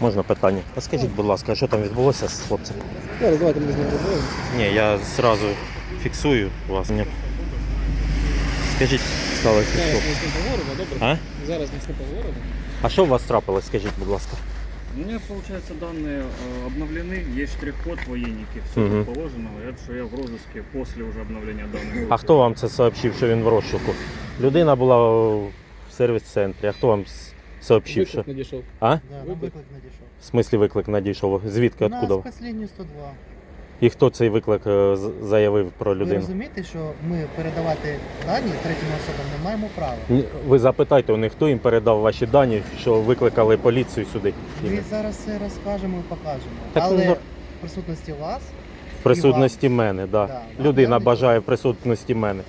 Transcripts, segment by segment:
Можна питання? А скажіть, будь ласка, що там відбулося з хлопцем? Зараз давайте ми з ним розмовимо. Ні, я зразу фіксую вас. Ні. Скажіть, сталося Зараз що? ми з ним поговоримо, добре? А? Зараз ми з ним поговоримо. А що у вас трапилось, скажіть, будь ласка? У меня, получается, данные э, обновлены, есть штрих-код военники, все Мгм. как положено, говорят, что я в розыске после уже обновления данных. А хто вам це сообщив, що він в розшуку? Людина була в сервіс-центрі. А хто вам с- сообщив, що? Виклик надійшов. А? Да, нам Виклик. виклик надійшов. В смислі виклик надійшов? Звідки, У нас откуда? по 102. І хто цей виклик е, з- заявив про Ви людину? розумієте, що ми передавати дані третім особам не маємо права. Ні, Ви запитайте у них, хто їм передав ваші дані, що викликали поліцію сюди. Ми зараз все розкажемо і покажемо. Так, Але ну, в присутності вас В присутності мене, да. Да, Людина бажає в присутності мене.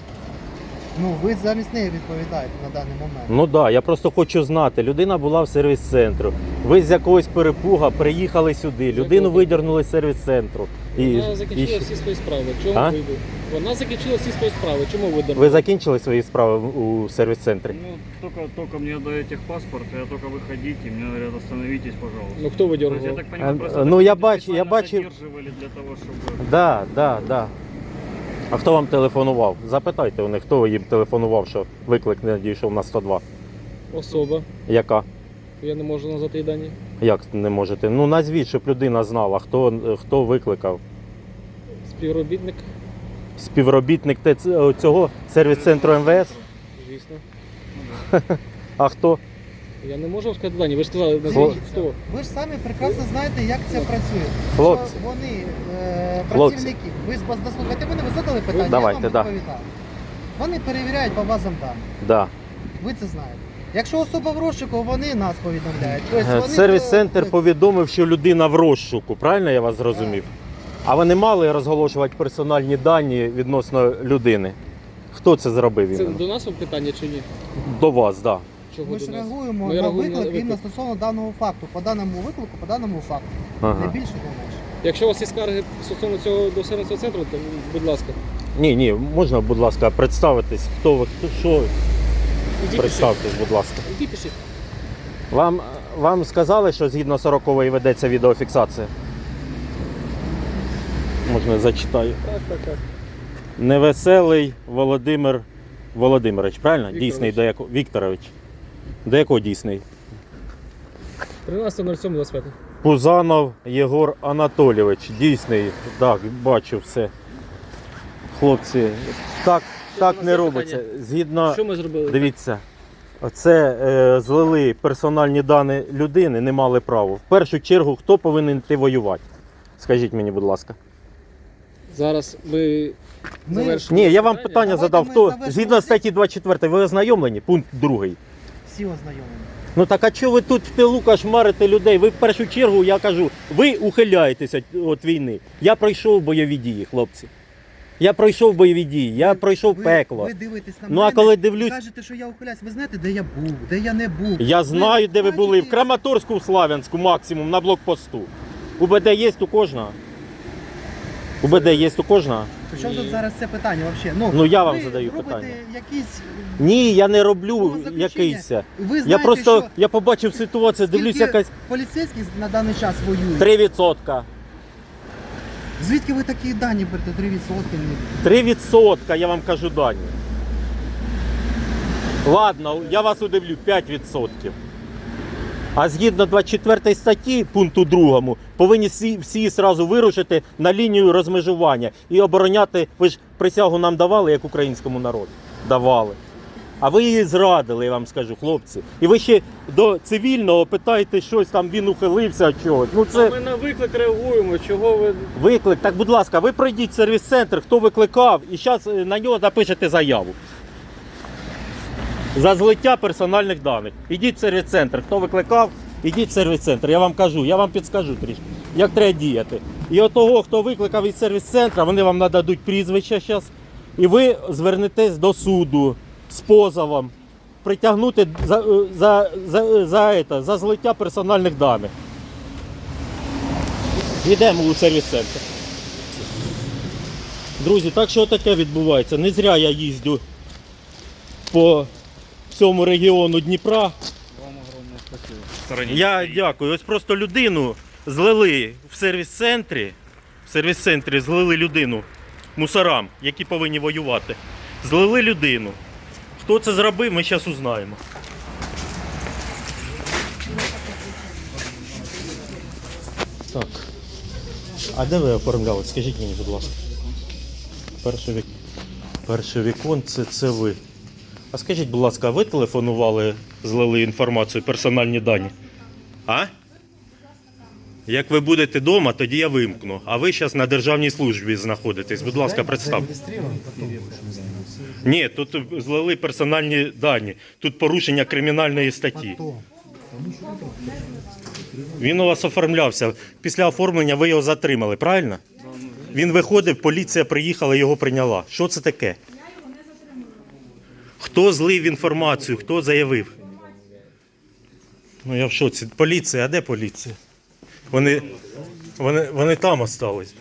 ну ви замість неї відповідаєте на даний момент. Ну так, да, я просто хочу знати. Людина була в сервіс-центру. Ви з якогось перепуга приїхали сюди. Людину якого? видернули з сервіс-центру. І, Вона і закінчила що? всі свої справи. Чому А? ви? Вона закінчила всі свої справи. Чому ви дарма? Ви закінчили свої справи в- у сервіс-центрі? Ну, только, только мне даете паспорт, я только выходите, мне говорят, остановитесь, пожалуйста. Ну хто То есть, я видергував? так понимаю, А, просто ну, я документы бачу- я специально бачу- задерживали для того, чтобы... Да, да, да. А хто вам телефонував? Запитайте у них, хто їм телефонував, що виклик не дійшов на 102. Особа. Яка? Я не можу назвати її дані. Як не можете? Ну назвіть, щоб людина знала, хто, хто викликав. Співробітник, Співробітник ТЦ цього сервіс-центру МВС? звісно. А хто? Я не можу вам сказати дані. Ви ж сказали, Дивіться, хто. Ви ж самі прекрасно знаєте, як це працює. Хлопці. Що вони е, Хлопці. працівники. Ви ж вас дослухайте мене, ви задали питання, давайте, я да. вам відповідав. Вони перевіряють по базам даних. Да. Ви це знаєте. Якщо особа в розшуку, вони нас повідомляють. Тобто Е, вони Сервіс-центр то- повідомив, що людина в розшуку. Правильно я вас зрозумів? А вони мали розголошувати персональні дані відносно людини. Хто це зробив Це іменно? до нас питання чи ні? До вас, так. Да. Чого Ми до ж нас? реагуємо Ми на реагуємо на виклик іменно виклик. стосовно даного факту. По даному виклику, по даному факту. Не Ага. більше, не менше. Якщо у вас є скарги стосовно цього до сервісного центру, то будь ласка. Ні, ні, можна, будь ласка, представитись, хто ви, хто що, Ідіть представтесь, будь ласка. Ідіть пишіть. Вам, вам сказали, що згідно 40-ї ведеться відеофіксація? Можна я зачитаю. Так, так, так. Невеселий Володимир Володимирович, правильно? Вікторович. Дійсний до якого Вікторович. До якого дійсний? 13.07.25. Пузанов Єгор Анатолійович. Дійсний. Так, бачу все. Хлопці, так, так не робиться. Згідно, Що ми зробили? дивіться, це е, злили персональні дані людини, не мали права. В першу чергу, хто повинен йти воювати? Скажіть мені, будь ласка. Зараз ми Ми- завершимо. Ні, я вам питання Давайте задав. ми Хто завершимо згідно статті 24, ви ознайомлені? Пункт другий. Всі ознайомлені. Ну так а чого ви тут в тилу кошмарите людей? Ви в першу чергу, я кажу, ви ухиляєтеся від війни. Я пройшов бойові дії, хлопці. Я пройшов бойові дії, я пройшов ви, пекло. Ви дивитесь на Ну, а коли дивлюсь- кажете, що я ухиляюсь. Ви знаєте, де я був, де я не був. Я знаю, де ви були. В Краматорську, в Славянську, максимум, на блокпосту. УБД є у кожного? УБД є у кожного? При чому тут зараз це питання взагалі? Ну, я вам ви задаю робите питання. Якісь... Ні, я не роблю Ну, заключення. якийсь. Ви знаєте, Я просто що я побачив ситуацію, дивлюсь якась поліцейських на даний час воюють. 3%. Звідки ви такі дані берете? 3%? 3% я вам кажу дані. Ладно, я вас удивлю 5%. А згідно 24 статті пункту 2 повинні всі, всі сразу вирушити на лінію розмежування і обороняти. Ви ж присягу нам давали як українському народу. Давали. А ви її зрадили, я вам скажу, хлопці. І ви ще до цивільного питаєте щось там, він ухилився від чогось. Ну це Ми на виклик реагуємо. Чого ви Виклик, так будь ласка, ви пройдіть в сервіс-центр, хто викликав, і зараз на нього напишете заяву. За злиття персональних даних. Ідіть в сервіс-центр. Хто викликав, ідіть в сервіс-центр. Я вам кажу, я вам підскажу трішки, як треба діяти. І от того, хто викликав із сервіс-центра, вони вам нададуть прізвище зараз. І ви звернетесь до суду з позовом. Притягнути за, за, за, за, это, за злиття персональних даних. Йдемо у сервіс-центр. Друзі, так що таке відбувається. Не зря я їздю по всьому регіону Дніпра. Вам огромное спасибо. Я дякую. Ось просто людину злили в сервіс-центрі. В сервіс-центрі злили людину мусорам, які повинні воювати. Злили людину. Хто це зробив, ми зараз узнаємо. Так. А де ви оформляли? Скажіть мені, будь ласка. Перший вік. Перший віконце це ви. А скажіть, будь ласка, ви телефонували, злили інформацію, персональні дані? А? Як ви будете вдома, тоді я вимкну. А ви зараз на державній службі знаходитесь. Будь ласка, представте. Ні, тут злили персональні дані. Тут порушення кримінальної статті. Він у вас оформлявся. Після оформлення ви його затримали, правильно? Він виходив, поліція приїхала, його прийняла. Що це таке? Хто злив інформацію, хто заявив? Ну я в шоці. Поліція, а де поліція? Вони, вони, вони там остались.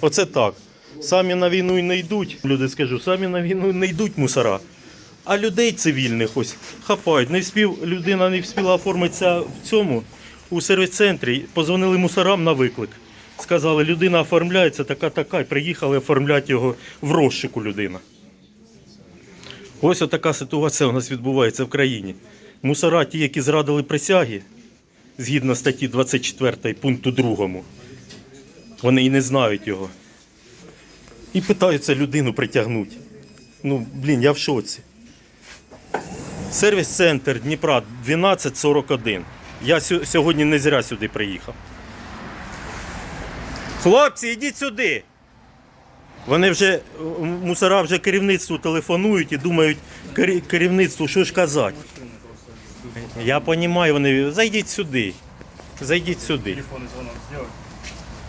Оце так. Самі на війну й не йдуть. Люди скажу, самі на війну не йдуть мусора. А людей цивільних ось хапають. Не вспів, людина не встигла оформитися в цьому у сервіс-центрі. Позвонили мусорам на виклик. Сказали, людина оформляється, така така, і приїхали оформляти його в розшику людина. Ось така ситуація у нас відбувається в країні. Мусора, ті, які зрадили присяги, згідно статті 24 пункту 2, вони і не знають його. І питаються людину притягнути. Ну, блін, я в шоці. Сервіс-центр Дніпра 1241. Я сьогодні не зря сюди приїхав. Хлопці, йдіть сюди. Вони вже, мусора вже керівництву телефонують і думають, керівництву, що ж казати. Я розумію, вони. Зайдіть сюди. Зайдіть сюди.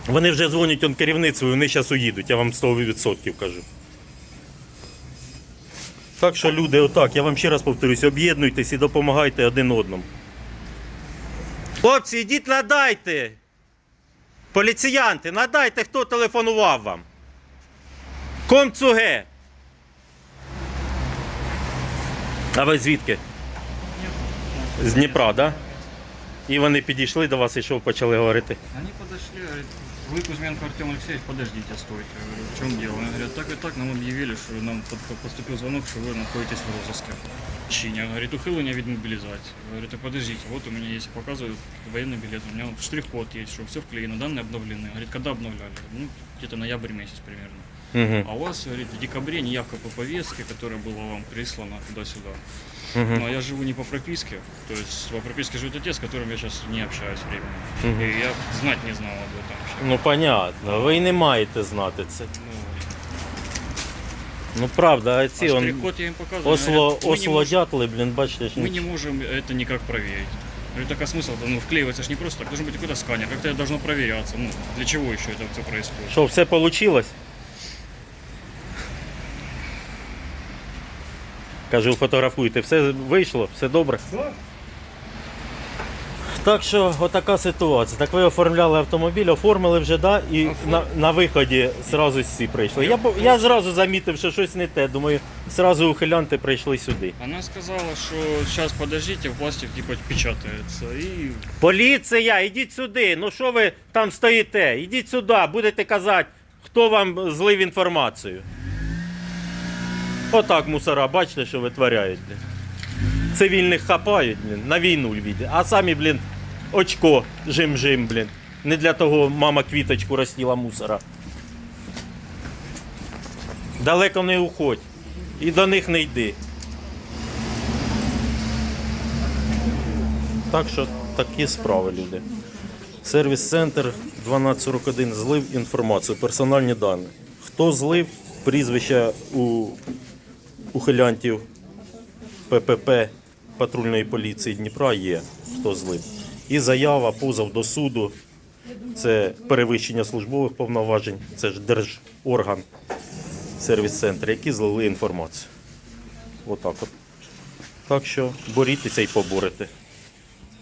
Вони вже дзвонять он керівництву, і вони зараз уїдуть, я вам 100% кажу. Так що, люди, отак, я вам ще раз повторюсь, об'єднуйтесь і допомагайте один одному. Хлопці, ідіть надайте. Поліціянти, надайте, хто телефонував вам. Комцуге. А ви звідки? З Дніпра, так? Да? І вони підійшли до вас і що почали говорити? Они подошли, говорят, вы Кузьменко Артем Алексеевич, подождите, стойте. Я говорю, в чем дело? Они говорят, так и так нам объявили, что нам под- поступил звонок, что вы находитесь в розыске. Чиня, говорит, ухилення від мобілізації. Говорю, так подождите, вот у меня есть, показываю военный билет, у меня вот штрих-код есть, что все вклеено, данные обновлены. Говорит, когда обновляли? Ну, где-то ноябрь месяц примерно. Угу. А у вас, говорит, в декабре неявка по повестке, которая была вам прислана туда-сюда. Угу. Ну, а я живу не по прописке, то есть по прописке живет отец, с которым я сейчас не общаюсь временно. Мгм. И я знать не знал об этом вообще. Ну, понятно, ви й не маєте знати це. Ну, Ну правда, а а ці он, штрих-код я им показываю. осло, говорят, мы, не осло можем, дятли, блін, бачите, ж мы ні- не можем это никак проверить. Говорю, так а смысл? Ну, вклеивается ж не просто так, должен быть какой-то сканер, как-то это должно проверяться. Ну, для чего еще это все происходит? Що, все вийшло? Кажу, фотографуйте, все вийшло, все добре. Так що отака ситуація. Так ви оформляли автомобіль, оформили вже, да, і на, на виході зразу всі прийшли. Я, бо- я зразу замітив, що щось не те. Думаю, зразу ухилянти прийшли сюди. Она сказала, что сейчас подождите, в пластик типа печатается. И Поліція, ідіть сюди. Ну що ви там стоїте? Ідіть сюди, будете казати, хто вам злив інформацію. Отак мусора, бачите, що витворяють. Блін. Цивільних хапають, блін, на війну львідь. А самі, блін, очко жим-жим, блін. Не для того мама квіточку ростіла мусора. Далеко не уходь. І до них не йди. Так що такі справи, люди. Сервіс-центр 1241 злив інформацію, персональні дані. Хто злив прізвища у ухилянтів ППП патрульної поліції Дніпра є, хто злив. І заява, позов до суду. Це перевищення службових повноважень, це ж держорган сервіс-центр, які злили інформацію. Отак от. Так що борітеся і поборете.